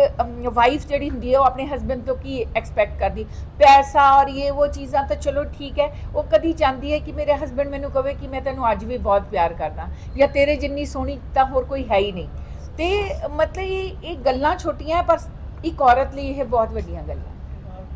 ਵਾਈਫ ਜਿਹੜੀ ਹੁੰਦੀ ਹੈ, ਉਹ ਆਪਣੇ ਹਸਬੰਡ ਤੋਂ ਕੀ ਐਕਸਪੈਕਟ ਕਰਦੀ? ਪੈਸਾ ਔਰ ਇਹ ਉਹ ਚੀਜ਼ਾਂ ਤਾਂ ਚਲੋ ਠੀਕ ਹੈ, ਉਹ ਕਦੀ ਚਾਹੁੰਦੀ ਹੈ ਕਿ ਮੇਰੇ ਹਸਬੰਡ ਮੈਨੂੰ ਕਹੇ ਕਿ ਮੈਂ ਤੈਨੂੰ ਅੱਜ ਵੀ ਬਹੁਤ ਪਿਆਰ ਕਰਦਾ। ਜਾਂ ਤੇਰੇ ਜਿੰਨੀ ਸੋਹਣੀ ਤਾਂ ਹੋਰ ਕੋਈ ਹੈ ਹੀ ਨਹੀਂ। ਤੇ ਮਤਲਬ ਇਹ ਇਹ ਗੱਲਾਂ ਛੋਟੀਆਂ ਪਰ ਇੱਕ ਔਰਤ ਲਈ ਇਹ ਬਹੁਤ ਵੱਡੀਆਂ ਗੱਲਾਂ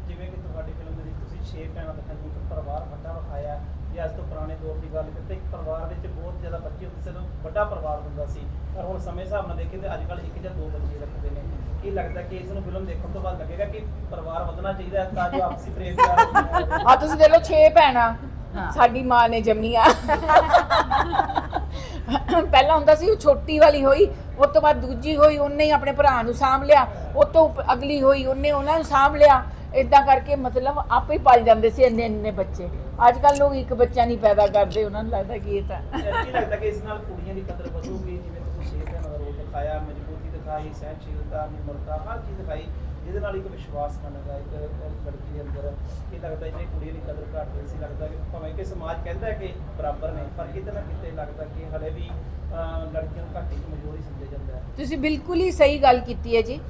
ਜਿਵੇਂ ਕਿ ਤੁਹਾਡੀ ਫਿਲਮ ਦੇ ਵਿੱਚ ਤੁਸੀਂ ਛੇ ਭੈਣਾਂ ਦਿਖਾਈਆਂ ਇੱਕ ਪਰਿਵਾਰ ਵੱਡਾ ਵਿਖਾਇਆ ਜੇ ਅੱਜ ਤੋਂ ਪੁਰਾਣੇ ਦੌਰ ਦੀ ਗੱਲ ਕਰੀਏ ਤਾਂ ਇੱਕ ਪਰਿਵਾਰ ਵਿੱਚ ਬਹੁਤ ਜ਼ਿਆਦਾ ਬੱਚੇ ਹੁੰਦੇ ਸੀ ਜਦੋਂ ਵੱਡਾ ਪਰਿਵਾਰ ਹੁੰਦਾ ਸੀ ਪਰ ਹੁਣ ਸਮੇਂ ਹਿਸਾਬ ਨਾਲ ਦੇਖੀਏ ਤੇ ਅੱਜ ਕੱਲ੍ਹ ਇੱਕ ਜਾਂ ਦੋ ਬੱਚੇ ਰੱਖਦੇ ਨੇ ਕੀ ਲੱਗਦਾ ਕਿ ਇਸ ਨੂੰ ਫਿਲਮ ਦੇਖਣ ਤੋਂ ਬਾਅਦ ਲੱਗੇਗਾ ਕਿ ਪਰਿਵਾਰ ਵਧਣਾ ਚਾਹੀਦਾ ਹੈ ਤਾਂ ਜੋ ਆਪਸੀ ਪ੍ਰੇਮ ਪਿਆਰ ਬਣਿਆ ਰਹੇ। ਆ ਤੁਸੀਂ ਦੇਖ ਲਓ 6 ਭੈਣਾਂ। ਸਾਡੀ ਮਾਂ ਨੇ ਜੰਮੀਆਂ ਪਹਿਲਾਂ ਹੁੰਦਾ ਸੀ ਉਹ ਛੋਟੀ ਵਾਲੀ ਹੋਈ ਉਸ ਤੋਂ ਬਾਅਦ ਦੂਜੀ ਹੋਈ, ਉਹਨੇ ਹੀ ਆਪਣੇ ਭਰਾ ਨੂੰ ਸਾਂਭ ਲਿਆ ਉਸ ਤੋਂ ਅਗਲੀ ਹੋਈ, ਉਹਨੇ ਉਹਨਾਂ ਨੂੰ ਸਾਂਭ ਲਿਆ। ਇਦਾਂ ਕਰਕੇ ਮਤਲਬ ਆਪੇ ਹੀ ਪਲ ਜਾਂਦੇ ਸੀ ਇੰਨੇ ਇੰਨੇ ਬੱਚੇ। ਅੱਜ ਕੱਲ ਲੋਕ ਇੱਕ ਬੱਚਾ ਨਹੀਂ ਪੈਦਾ ਕਰਦੇ, ਉਹਨਾਂ ਨੂੰ ਲੱਗਦਾ ਕਿ ਇਹ ਤਾਂ ਕੀ ਲੱਗਦਾ ਕਿ ਇਸ ਨਾਲ ਕੁੜੀਆਂ ਦੀ ਕਦਰ ਵਧੂਗੀ, ਜਿਵੇਂ ਤੁਸੀਂ ਛੇ ਦਾ ਰੋਲ ਦਿਖਾਇਆ, ਮਜ਼ਬੂਤੀ ਦਿਖਾਈ ਸਹਿਨਸ਼ੀਲਤਾ ਨਿਮਰਤਾ, ਹਰ ਚੀਜ਼ ਦਿਖਾਈ। ਜਿਹਦੇ ਨਾਲ ਇੱਕ ਵਿਸ਼ਵਾਸ ਬਣੇਗਾ ਇੱਕ ਲੜਕੀ ਦੇ ਅੰਦਰ ਕੀ ਲੱਗਦਾ ਜਿਵੇਂ ਕੁੜੀਆਂ ਦੀ ਕਦਰ ਘੱਟ ਰਹੀ ਸੀ, ਲੱਗਦਾ ਕਿ ਭਾਵੇਂ ਕਿ ਸਮਾਜ ਕਹਿੰਦਾ ਹੈ ਕਿ ਬਰਾਬਰ ਨੇ, ਪਰ ਕਿਤੇ ਨਾ ਕਿਤੇ ਲੱਗਦਾ ਕਿ ਹਲੇ ਵੀ ਲੜਕੀਆਂ ਨੂੰ ਘੱਟ ਹੀ ਕਮਜ਼ੋਰ ਹੀ ਸਮਝਿਆ ਜਾਂਦਾ ਹੈ। ਤੁਸੀਂ ਬਿਲਕੁਲ ਹੀ ਸਹੀ ਗੱਲ ਕੀਤੀ ਹੈ ਜੀ।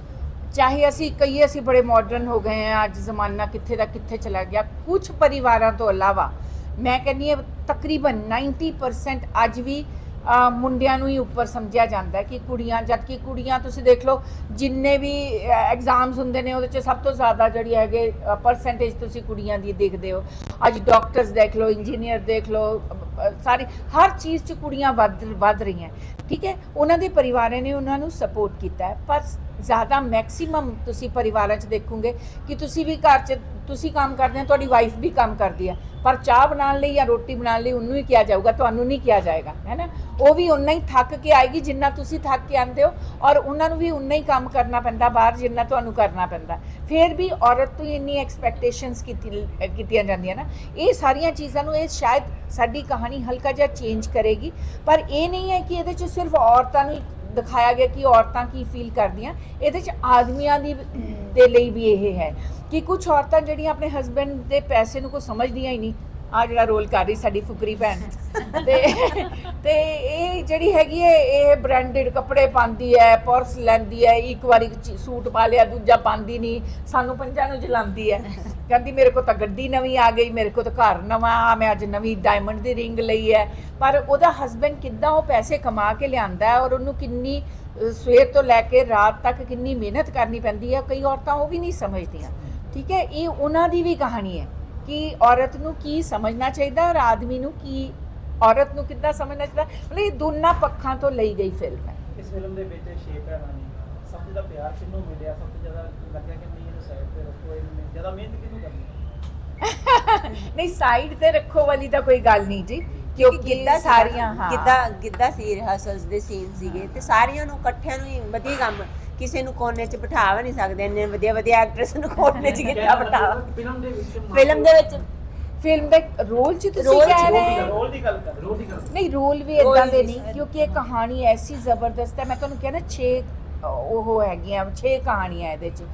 ਚਾਹੇ ਅਸੀਂ, ਕਈ ਅਸੀਂ ਬੜੇ ਮਾਡਰਨ ਹੋ ਗਏ ਹਾਂ, ਅੱਜ ਜ਼ਮਾਨਾ ਕਿੱਥੇ ਦਾ ਕਿੱਥੇ ਚਲਾ ਗਿਆ। ਕੁਝ ਪਰਿਵਾਰਾਂ ਤੋਂ ਇਲਾਵਾ ਮੈਂ ਕਹਿੰਦੀ ਹਾਂ ਤਕਰੀਬਨ 90% ਅੱਜ ਵੀ ਅਹ, ਮੁੰਡਿਆਂ ਨੂੰ ਹੀ ਉੱਪਰ ਸਮਝਿਆ ਜਾਂਦਾ ਹੈ ਕਿ ਕੁੜੀਆਂ ਜਦਕਿ ਕੁੜੀਆਂ ਤੁਸੀਂ ਦੇਖ ਲਓ ਜਿੰਨੇ ਵੀ ਐਗਜ਼ਾਮਸ ਹੁੰਦੇ ਨੇ ਉਹਦੇ ਚ ਸਭ ਤੋਂ ਜ਼ਿਆਦਾ ਜਿਹੜੀ ਹੈਗੇ ਪਰਸੈਂਟੇਜ ਤੁਸੀਂ ਕੁੜੀਆਂ ਦੀ ਦੇਖਦੇ ਹੋ। ਅੱਜ ਡਾਕਟਰਸ ਦੇਖ ਲਓ ਇੰਜੀਨੀਅਰ ਦੇਖ ਲਓ ਅਹ, ਸਾਰੀ ਹਰ ਚੀਜ਼ 'ਚ ਕੁੜੀਆਂ ਵੱਧ ਵੱਧ ਰਹੀਆਂ ਠੀਕ ਹੈ? ਉਹਨਾਂ ਦੇ ਪਰਿਵਾਰਾਂ ਨੇ ਉਹਨਾਂ ਨੂੰ ਸਪੋਰਟ ਕੀਤਾ ਹੈ ਪਰ ਜ਼ਿਆਦਾ ਮੈਕਸਿਮਮ ਤੁਸੀਂ ਪਰਿਵਾਰਾਂ 'ਚ ਦੇਖੋਗੇ ਕਿ ਤੁਸੀਂ ਵੀ ਘਰ 'ਚ ਤੁਸੀਂ ਕੰਮ ਕਰਦੇ ਹੋ, ਤੁਹਾਡੀ ਵਾਈਫ ਵੀ ਕੰਮ ਕਰਦੀ ਹੈ ਪਰ ਚਾਹ ਬਣਾਉਣ ਲਈ ਜਾਂ ਰੋਟੀ ਬਣਾਉਣ ਲਈ ਉਹਨੂੰ ਹੀ ਕਿਹਾ ਜਾਊਗਾ, ਤੁਹਾਨੂੰ ਨਹੀਂ ਕਿਹਾ ਜਾਏਗਾ, ਹੈ ਨਾ? ਉਹ ਵੀ ਉਨਾ ਹੀ ਥੱਕ ਕੇ ਆਏਗੀ ਜਿੰਨਾ ਤੁਸੀਂ ਥੱਕ ਕੇ ਆਉਂਦੇ ਹੋ ਔਰ ਉਹਨਾਂ ਨੂੰ ਵੀ ਉਨਾ ਹੀ ਕੰਮ ਕਰਨਾ ਪੈਂਦਾ, ਬਾਹਰ ਜਿੰਨਾ ਤੁਹਾਨੂੰ ਕਰਨਾ ਪੈਂਦਾ। ਫਿਰ ਵੀ ਔਰਤ ਤੋਂ ਹੀ ਇੰਨੀ ਐਕਸਪੈਕਟੇਸ਼ਨਸ ਕੀਤੀ ਕੀਤੀਆਂ ਜਾਂਦੀਆਂ ਨਾ। ਇਹ ਸਾਰੀਆਂ ਚੀਜ਼ਾਂ ਨੂੰ ਇਹ ਸ਼ਾਇਦ ਸਾਡੀ ਕਹਾਣੀ ਹਲਕਾ ਜਿਹਾ ਚੇਂਜ ਕਰੇਗੀ। ਪਰ ਇਹ ਨਹੀਂ ਹੈ ਕਿ ਇਹਦੇ 'ਚ ਸਿਰਫ ਔਰਤਾਂ ਨੂੰ ਦਿਖਾਇਆ ਗਿਆ ਕਿ ਔਰਤਾਂ ਕੀ ਫੀਲ ਕਰਦੀਆਂ। ਇਹਦੇ 'ਚ ਆਦਮੀਆਂ ਦੀ, ਦੇ ਲਈ ਵੀ ਇਹ ਹੈ। ਕਿ ਕੁਝ ਔਰਤਾਂ ਜਿਹੜੀਆਂ ਆਪਣੇ ਹਸਬੰਡ ਦੇ ਪੈਸੇ ਨੂੰ ਕੋਈ ਸਮਝਦੀਆਂ ਹੀ ਨਹੀਂ ਆ ਜਿਹੜਾ ਰੋਲ ਕਰ ਰਹੀ ਸਾਡੀ ਫੁਕਰੀ ਭੈਣ। ਤੇ ਤੇ ਇਹ ਜਿਹੜੀ ਹੈਗੀ ਹੈ ਇਹ ਬ੍ਰਾਂਡਡ ਕੱਪੜੇ ਪਾਉਂਦੀ ਹੈ ਪਰਸ ਲੈਂਦੀ ਹੈ ਇੱਕ ਵਾਰੀ ਸੂਟ ਪਾ ਲਿਆ ਦੂਜਾ ਪਾਉਂਦੀ ਨਹੀਂ ਸਾਨੂੰ ਪੰਜਾਂ ਨੂੰ ਜਲਾਉਂਦੀ ਹੈ ਕਹਿੰਦੀ ਮੇਰੇ ਕੋਲ ਤਾਂ ਗੱਡੀ ਨਵੀਂ ਆ ਗਈ ਮੇਰੇ ਕੋਲ ਤਾਂ ਘਰ ਨਵਾਂ ਆ ਮੈਂ ਅੱਜ ਨਵੀਂ ਡਾਇਮੰਡ ਦੀ ਰਿੰਗ ਲਈ ਹੈ ਪਰ ਉਹਦਾ ਹਸਬੰਡ ਕਿੱਦਾਂ ਉਹ ਪੈਸੇ ਕਮਾ ਕੇ ਲਿਆਂਦਾ ਹੈ ਔਰ ਉਹਨੂੰ ਕਿੰਨੀ ਸਵੇਰ ਤੋਂ ਲੈ ਕੇ ਰਾਤ ਤੱਕ ਕਿੰਨੀ ਮਿਹਨਤ ਕਰਨੀ ਪੈਂਦੀ ਹੈ ਕਈ ਔਰਤਾਂ ਉਹ ਵੀ ਨਹੀਂ ਸਮਝਦੀਆਂ। ਠੀਕ ਹੈ? ਇਹ ਉਹਨਾਂ ਦੀ ਵੀ ਕਹਾਣੀ ਹੈ ਕਿ ਔਰਤ ਨੂੰ ਕੀ ਸਮਝਣਾ ਚਾਹੀਦਾ ਔਰ ਆਦਮੀ ਨੂੰ ਕੀ ਔਰਤ ਨੂੰ ਕਿੱਦਾਂ ਸਮਝਣਾ ਚਾਹੀਦਾ? ਮਤਲਬ ਇਹ ਦੋਨਾਂ ਪੱਖਾਂ ਤੋਂ ਲਈ ਗਈ ਫਿਲਮ ਹੈ। ਇਸ ਫਿਲਮ ਦੇ ਵਿੱਚ ਛੇ ਭੈਣਾਂ ਨੇ ਸਭ ਤੋਂ ਜ਼ਿਆਦਾ ਪਿਆਰ ਕਿਹਨੂੰ ਮਿਲਿਆ? ਸਭ ਤੋਂ ਜ਼ਿਆਦਾ ਲੱਗਿਆ ਕਿ ਨਹੀਂ ਇਹਨੂੰ ਸਾਈਡ ਤੇ ਰੱਖੋ ਇਹਨੂੰ ਜ਼ਿਆਦਾ ਮਿਹਨਤ ਕਿਹਨੂੰ ਕਰਨੀ ਨਹੀਂ ਸਾਈਡ ਤੇ ਰੱਖੋ ਵਾਲੀ ਤਾਂ ਕੋਈ ਗੱਲ ਨਹੀਂ ਜੀ ਕਿਉਂਕਿ ਸਾਰੀਆਂ ਹਾਂ। ਗਿੱਧਾ ਗਿੱਧਾ ਸੀ ਰਿਹਰਸਲਸ ਦੇ ਸੀਨ ਸੀਗੇ? ਤੇ ਸਾਰਿਆਂ ਨੂੰ ਇਕੱਠਿਆਂ ਨੂੰ ਹੀ ਵਧੀਆ ਕੰਮ ਕਿਸੇ ਨੂੰ ਕੋਨੇ 'ਚ ਬਿਠਾ ਵੀ ਨਹੀਂ ਸਕਦੇ ਇੰਨੇ ਵਧੀਆ ਵਧੀਆ ਐਕਟਰਸ ਨੂੰ ਕੋਨੇ 'ਚ ਗਿੱਧਾ ਬਿਠਾਵਾ? ਫਿਲਮ ਦੇ ਵਿੱਚ ਫਿਲਮ ਦੇ ਵਿੱਚ। ਫਿਲਮ ਦੇ ਰੋਲ ਚ ਤੁਸੀਂ ਰੋਲ ਕਹਿ ਰਹੇ ਦੀ ਹੋ? ਰੋਲ ਦੀ ਗੱਲ ਕਰ ਰੋਲ ਦੀ ਗੱਲ ਨਹੀਂ ਰੋਲ ਵੀ ਇਦਾਂ ਦੇ ਨਹੀਂ ਕਿਉਂਕਿ ਇਹ ਕਹਾਣੀ ਐਸੀ ਜ਼ਬਰਦਸਤ ਹੈ ਮੈਂ ਤੁਹਾਨੂੰ ਕਿਹਾ ਨਾ 6 ਉਹ ਹੈਗੀਆਂ 6 ਕਹਾਣੀਆਂ ਇਹਦੇ ਚ।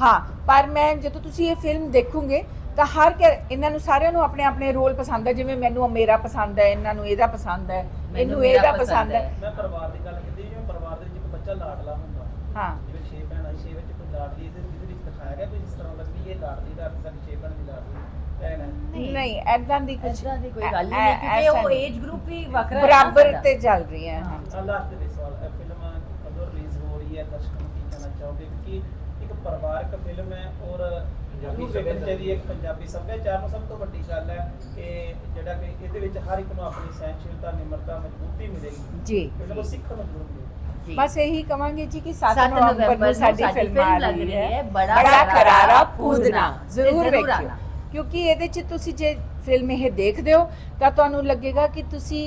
ਹਾਂ ਪਰ ਮੈਂ ਜਦੋਂ ਤੁਸੀਂ ਇਹ ਫਿਲਮ ਦੇਖੋਗੇ ਤਾਂ ਹਰ ਕਿ ਇਹਨਾਂ ਨੂੰ ਸਾਰਿਆਂ ਨੂੰ ਆਪਣੇ ਆਪਣੇ ਰੋਲ ਪਸੰਦ ਹੈ ਜਿਵੇਂ ਮੈਨੂੰ ਮੇਰਾ ਪਸੰਦ ਹੈ ਇਹਨਾਂ ਨੂੰ ਇਹਦਾ ਪਸੰਦ ਹੈ ਮੈਨੂੰ ਇਹਨੂੰ ਇਹਦਾ ਪਸੰਦ ਹੈ। ਹੈ। ਮੈਂ ਪਰਿਵਾਰ ਦੀ ਗੱਲ ਕੀਤੀ ਜਿਵੇਂ ਪਰਿਵਾਰ ਦੇ ਵਿੱਚ ਇੱਕ ਬੱਚਾ ਲਾਡਲਾ ਹੁੰਦਾ। ਹਾਂ। ਜਿਵੇਂ ਛੇ ਭੈਣਾਂ ਛੇ ਵਿੱਚ ਕੋਈ ਲਾਡਲੀ ਇਹਦੇ ਜਿਹਦੇ ਵਿੱਚ ਦਿਖਾਇਆ ਗਿਆ ਕੋਈ ਇਸ ਤਰ੍ਹਾਂ ਲੱਗੀ ਇਹ ਲਾਡਲੀ ਦਾ ਸਾਡੀ ਛੇ ਭੈਣਾਂ ਦੀ ਲਾਡਲੀ ਭੈਣ ਹੈ? ਨਹੀਂ। ਐਦਾਂ ਦੀ ਕੁਝ ਇਦਾਂ ਦੀ ਕੋਈ ਗੱਲ ਹੀ ਨਹੀਂ ਕਿਉਂਕਿ ਉਹ ਏਜ ਗਰੁੱਪ ਹੀ ਵੱਖਰਾ ਹੈ ਨਾ ਬਰਾਬਰ ਸਾਡਾ। ਤੇ ਚੱਲ ਰਹੀ ਹੈ ਹਾਂ। ਲਾਸਟ ਦੇ ਵਿੱਚ ਸਵਾਲ ਇਹ ਫਿਲਮ ਕਦੋਂ ਰਿਲੀਜ਼ ਹੋ ਰਹੀ ਹੈ ਦਰਸ਼ਕਾਂ ਨੂੰ ਕੀ ਕਹਿਣਾ ਚਾਹੋਗੇ? ਕਿ ਇੱਕ ਪਰਿਵਾਰਕ ਫਿਲਮ ਹੈ ਔਰ ਪੰਜਾਬੀ ਸੱਭਿਆਚਾਰ। ਦੀ ਇੱਕ ਪੰਜਾਬੀ ਸੱਭਿਆਚਾਰ ਨੂੰ ਸਭ ਤੋਂ ਵੱਡੀ ਗੱਲ ਹੈ ਕਿ ਜਿਹੜਾ ਕਿ ਇਹਦੇ ਵਿੱਚ ਹਰ ਇੱਕ ਨੂੰ ਆਪਣੀ ਸਹਿਨਸ਼ੀਲਤਾ ਨਿਮਰਤਾ ਮਜ਼ਬੂਤੀ ਮਿਲੇਗੀ। ਜੀ। ਫਿਲਮ ਨੂੰ ਸਿੱਖਣ ਨੂੰ ਜ਼ਰੂਰ ਮਿਲੇਗੀ। ਜੀ। ਬਸ ਇਹੀ ਕਵਾਂਗੇ ਜੀ ਕਿ 7 7 ਨਵੰਬਰ ਨੂੰ ਸਾਡੀ ਫਿਲਮ ਆ ਰਹੀ ਹੈ। ਬੜਾ ਕਰਾਰਾ ਪੂਦਨਾ ਜ਼ਰੂਰ ਵੇਖਿਓ। ਕਿਉਂਕਿ ਇਹਦੇ ਚ ਤੁਸੀਂ ਜੇ ਫਿਲਮ ਇਹ ਦੇਖਦੇ ਹੋ ਤਾਂ ਤੁਹਾਨੂੰ ਲੱਗੇਗਾ ਕਿ ਤੁਸੀਂ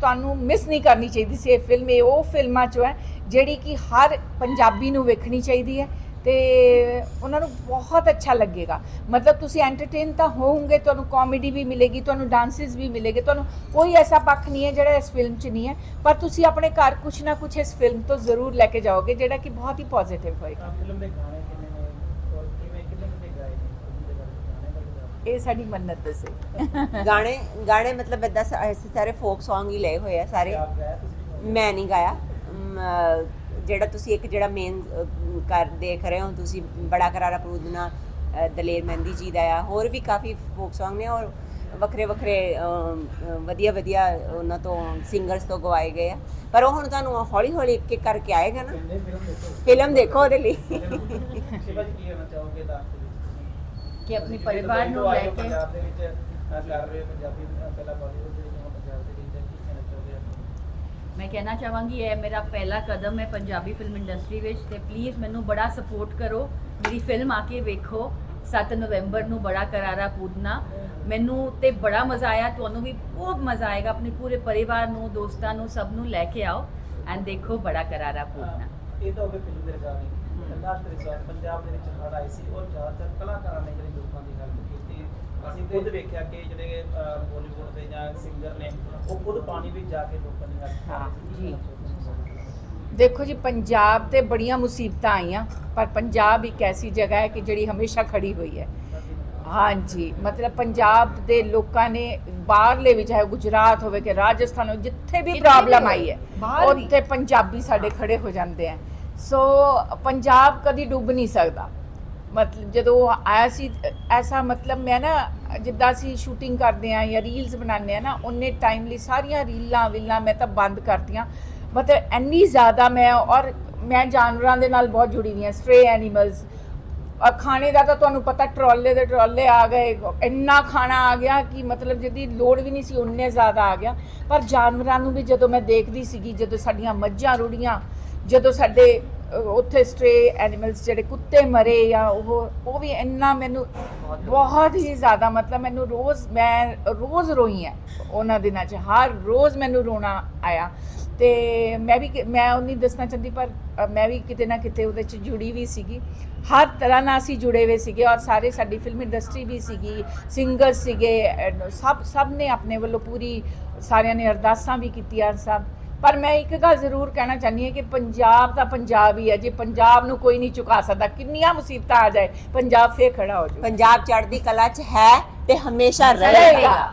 ਤੁਹਾਨੂੰ ਮਿਸ ਨਹੀਂ ਕਰਨੀ ਚਾਹੀਦੀ ਸੀ ਇਹ ਫਿਲਮ। ਇਹ ਉਹ ਫਿਲਮਾਂ ਚੋਂ ਹੈ ਜਿਹੜੀ ਕਿ ਹਰ ਪੰਜਾਬੀ ਨੂੰ ਵੇਖਣੀ ਚਾਹੀਦੀ ਹੈ। ਤੇ ਉਹਨਾਂ ਨੂੰ ਬਹੁਤ ਅੱਛਾ ਲੱਗੇਗਾ। ਮਤਲਬ ਤੁਸੀਂ ਐਂਟਰਟੇਨ ਤਾਂ ਹੋਵੋਗੇ ਤੁਹਾਨੂੰ ਕਾਮੇਡੀ ਵੀ ਮਿਲੇਗੀ ਤੁਹਾਨੂੰ ਡਾਂਸਸ ਵੀ ਮਿਲੇਗੇ ਤੁਹਾਨੂੰ ਕੋਈ ਐਸਾ ਪੱਖ ਨਹੀਂ ਹੈ ਜਿਹੜਾ ਇਸ ਫਿਲਮ 'ਚ ਨਹੀਂ ਹੈ। ਪਰ ਤੁਸੀਂ ਆਪਣੇ ਘਰ ਕੁਝ ਨਾ ਕੁਝ ਇਸ ਫਿਲਮ ਤੋਂ ਜ਼ਰੂਰ ਲੈ ਕੇ ਜਾਓਗੇ ਜਿਹੜਾ ਕਿ ਬਹੁਤ ਹੀ ਪੋਜ਼ਿਟਿਵ ਹੋਏਗਾ। ਫਿਲਮ ਦੇ ਗਾਣੇ ਕਿੰਨੇ ਨੇ? ਔਰ ਕਿਵੇਂ ਕਿੰਨੇ ਕਿੰਨੇ ਗਾਏ ਨੇ। ਇਹ ਸਾਡੀ ਮੰਨਤ ਦੱਸੇ ਗਾਣੇ ਗਾਣੇ ਮਤਲਬ ਇਦਾਂ ਸਾਰੇ ਫੋਕ Song ਹੀ ਲਏ ਹੋਏ ਆ ਸਾਰੇ। ਮੈਂ ਨਹੀਂ ਗਾਇਆ। ਜਿਹੜਾ ਤੁਸੀਂ ਇੱਕ ਜਿਹੜਾ ਮੇਨ ਕਰ ਦੇਖ ਰਹੇ ਹੋ ਤੁਸੀਂ ਬੜਾ ਕਰਾਰਾ ਪਰੂਦਨਾ ਦਲੇਰ ਮਹਿੰਦੀ ਜੀ ਦਾ ਆ। ਹੋਰ ਵੀ ਕਾਫੀ ਫੋਕ Song ਨੇ ਔਰ ਵੱਖਰੇ ਵੱਖਰੇ ਵਧੀਆ ਵਧੀਆ ਉਹਨਾਂ ਤੋਂ ਸਿੰਗਰਸ ਤੋਂ ਗਵਾਏ ਗਏ ਆ। ਪਰ ਉਹ ਹੁਣ ਤੁਹਾਨੂੰ ਹੌਲੀ ਹੌਲੀ ਇੱਕ ਇੱਕ ਕਰਕੇ ਆਏਗਾ ਨਾ। ਫਿਲਮ ਦੇਖੋ ਉਹਦੇ ਲਈ। ਕੀ ਕਹਿਣਾ ਚਾਹੋਗੇ ਲਾਸਟ ਦੇ ਵਿੱਚ? ਕਿ ਆਪਣੇ ਪਰਿਵਾਰ ਨੂੰ ਲੈ ਕੇ ਪੰਜਾਬ ਦੇ ਵਿੱਚ ਅ, ਕਰ ਰਹੇ ਪੰਜਾਬੀ ਪਹਿਲਾਂ ਬਾਲੀਵੁੱਡ ਦੇ ਵਿੱਚ ਹੁਣ ਪੰਜਾਬ ਦੇ ਵਿੱਚ ਕੀ ਕਹਿਣਾ ਚਾਹੋਗੇ ਆਪਾਂ? ਮੈਂ ਕਹਿਣਾ ਚਾਹਾਂਗੀ, ਇਹ ਮੇਰਾ ਪਹਿਲਾ ਕਦਮ ਹੈ ਪੰਜਾਬੀ ਫਿਲਮ ਇੰਡਸਟਰੀ ਵਿੱਚ ਤੇ ਪਲੀਜ਼ ਮੈਨੂੰ ਬੜਾ ਸਪੋਰਟ ਕਰੋ। ਮੇਰੀ ਫਿਲਮ ਆ ਕੇ ਵੇਖੋ। 7 ਨਵੰਬਰ ਨੂੰ ਬੜਾ ਕਰਾਰਾ ਪੂਦਨਾ ਮੈਨੂੰ ਤੇ ਬੜਾ ਮਜ਼ਾ ਆਇਆ। ਤੁਹਾਨੂੰ ਵੀ ਬਹੁਤ ਮਜ਼ਾ ਆਏਗਾ ਆਪਣੇ ਪੂਰੇ ਪਰਿਵਾਰ ਨੂੰ, ਦੋਸਤਾਂ ਨੂੰ, ਸਭ ਨੂੰ ਲੈ ਕੇ ਆਓ। ਐਂਡ ਦੇਖੋ, ਬੜਾ ਕਰਾਰਾ ਪੂਦਨਾ ਇਹ ਤਾਂ ਹੋਵੇ ਫਿਲਮ ਦੇ ਰਿਗਾਰਡਿੰਗ ਲਾਸਟ ਪੰਜਾਬ ਦੇ ਵਿੱਚ ਹੜ ਆਈ ਸੀ ਔਰ ਜ਼ਿਆਦਾਤਰ ਕਲਾਕਾਰਾਂ ਨੇ ਜਿਹੜੇ ਲੋਕਾਂ ਦੀ ਹੈਲਪ ਕੀਤੀ। ਅਸੀਂ ਖੁਦ ਵੇਖਿਆ ਕਿ ਜਿਹੜੇ ਬਾਲੀਵੁੱਡ ਦੇ ਜਾਂ ਸਿੰਗਰ ਨੇ ਉਹ ਖੁਦ ਪਾਣੀ ਵਿੱਚ ਜਾ ਕੇ ਲੋਕਾਂ ਦੀ ਹੈਲਪ ਕਰ ਰਹੇ ਸੀ। ਜੀ। ਦੇਖੋ ਜੀ ਪੰਜਾਬ ਤੇ ਬੜੀਆਂ ਮੁਸੀਬਤਾਂ ਆਈਆਂ ਪਰ ਪੰਜਾਬ ਇੱਕ ਐਸੀ ਜਗ੍ਹਾ ਹੈ ਕਿ ਜਿਹੜੀ ਹਮੇਸ਼ਾ ਖੜੀ ਹੋਈ ਹੈ। ਹਾਂਜੀ ਮਤਲਬ ਪੰਜਾਬ ਦੇ ਲੋਕਾਂ ਨੇ ਬਾਹਰਲੇ ਵੀ ਚਾਹੇ ਗੁਜਰਾਤ ਹੋਵੇ ਕਿ ਰਾਜਸਥਾਨ ਹੋਵੇ ਜਿੱਥੇ ਵੀ ਪ੍ਰੋਬਲਮ ਆਈ ਹੈ। ਉੱਥੇ ਪੰਜਾਬੀ ਸਾਡੇ ਖੜੇ ਹੋ ਜਾਂਦੇ ਆ। ਸੋ ਪੰਜਾਬ ਕਦੀ ਡੁੱਬ ਨਹੀਂ ਸਕਦਾ। ਮਤਲਬ ਜਦੋਂ ਆਇਆ ਸੀ, ਐਸਾ ਮਤਲਬ ਮੈਂ ਨਾ ਜਿੱਦਾਂ ਅਸੀਂ ਸ਼ੂਟਿੰਗ ਕਰਦੇ ਆ ਜਾਂ ਰੀਲਸ ਬਣਾਉਂਦੇ ਆ ਨਾ ਉਹਨੇ ਟਾਈਮਲੀ ਸਾਰੀਆਂ ਰੀਲਾਂ ਵਿਲਾਂ ਮੈਂ ਤਾਂ ਬੰਦ ਕਰਤੀਆਂ। ਮਤਲਬ ਇੰਨੀ ਜ਼ਿਆਦਾ ਮੈਂ ਔਰ ਮੈਂ ਜਾਨਵਰਾਂ ਦੇ ਨਾਲ ਬਹੁਤ ਜੁੜੀ ਹੋਈ ਹਾਂ ਸਟ੍ਰੇ ਐਨੀਮਲਸ ਔਰ ਖਾਣੇ ਦਾ ਤਾਂ ਤੁਹਾਨੂੰ ਪਤਾ ਟਰਾਲੇ ਦੇ ਟਰਾਲੇ ਆ ਗਏ, ਇੰਨਾ ਖਾਣਾ ਆ ਗਿਆ ਕਿ ਮਤਲਬ ਜਿਹਦੀ ਲੋੜ ਵੀ ਨਹੀਂ ਸੀ ਉਨੇ ਜ਼ਿਆਦਾ ਆ ਗਿਆ। ਪਰ ਜਾਨਵਰਾਂ ਨੂੰ ਵੀ ਜਦੋਂ ਮੈਂ ਦੇਖਦੀ ਸੀਗੀ, ਜਦੋਂ ਸਾਡੀਆਂ ਮੱਝਾਂ ਰੁੜੀਆਂ ਜਦੋਂ ਸਾਡੇ ਉੱਥੇ ਸਟ੍ਰੇ ਐਨੀਮਲਸ ਜਿਹੜੇ ਕੁੱਤੇ ਮਰੇ ਜਾਂ ਉਹ ਉਹ ਵੀ ਇੰਨਾ ਮੈਨੂੰ ਬਹੁਤ ਹੀ ਜ਼ਿਆਦਾ ਮਤਲਬ ਮੈਨੂੰ ਰੋਜ਼, ਮੈਂ ਰੋਜ਼ ਰੋਈ ਹਾਂ ਉਹਨਾਂ ਦਿਨਾਂ 'ਚ। ਹਰ ਰੋਜ਼ ਮੈਨੂੰ ਰੋਣਾ ਆਇਆ। ਤੇ ਮੈਂ ਵੀ ਮੈਂ ਉਹ ਨਹੀਂ ਦੱਸਣਾ ਚਾਹੁੰਦੀ, ਪਰ ਮੈਂ ਵੀ ਕਿਤੇ ਨਾ ਕਿਤੇ ਉਹਦੇ 'ਚ ਜੁੜੀ ਵੀ ਸੀਗੀ। ਹਰ ਤਰ੍ਹਾਂ ਨਾਲ ਅਸੀਂ ਜੁੜੇ ਹੋਏ ਸੀਗੇ ਔਰ ਸਾਰੇ ਸਾਡੀ ਫਿਲਮ ਇੰਡਸਟਰੀ ਵੀ ਸੀਗੀ ਸਿੰਗਰ ਸੀਗੇ, and ਸਭ ਸਭ ਨੇ ਆਪਣੇ ਵੱਲੋਂ ਪੂਰੀ ਸਾਰਿਆਂ ਨੇ ਅਰਦਾਸਾਂ ਵੀ ਕੀਤੀਆਂ ਸਭ। ਪਰ ਮੈਂ ਇੱਕ ਗੱਲ ਜ਼ਰੂਰ ਕਹਿਣਾ ਚਾਹੁੰਦੀ ਹਾਂ ਕਿ ਪੰਜਾਬ ਤਾਂ ਪੰਜਾਬ ਹੀ ਹੈ। ਜੇ ਪੰਜਾਬ ਨੂੰ ਕੋਈ ਨਹੀਂ ਚੁਕਾ ਸਕਦਾ ਕਿੰਨੀਆਂ ਮੁਸੀਬਤਾਂ ਆ ਜਾਏ ਪੰਜਾਬ ਫੇਰ ਖੜਾ ਹੋ ਜਾਊ। ਪੰਜਾਬ ਚੜ੍ਹਦੀ ਕਲਾ 'ਚ ਹੈ ਤੇ ਹਮੇਸ਼ਾ ਰਹੇਗਾ।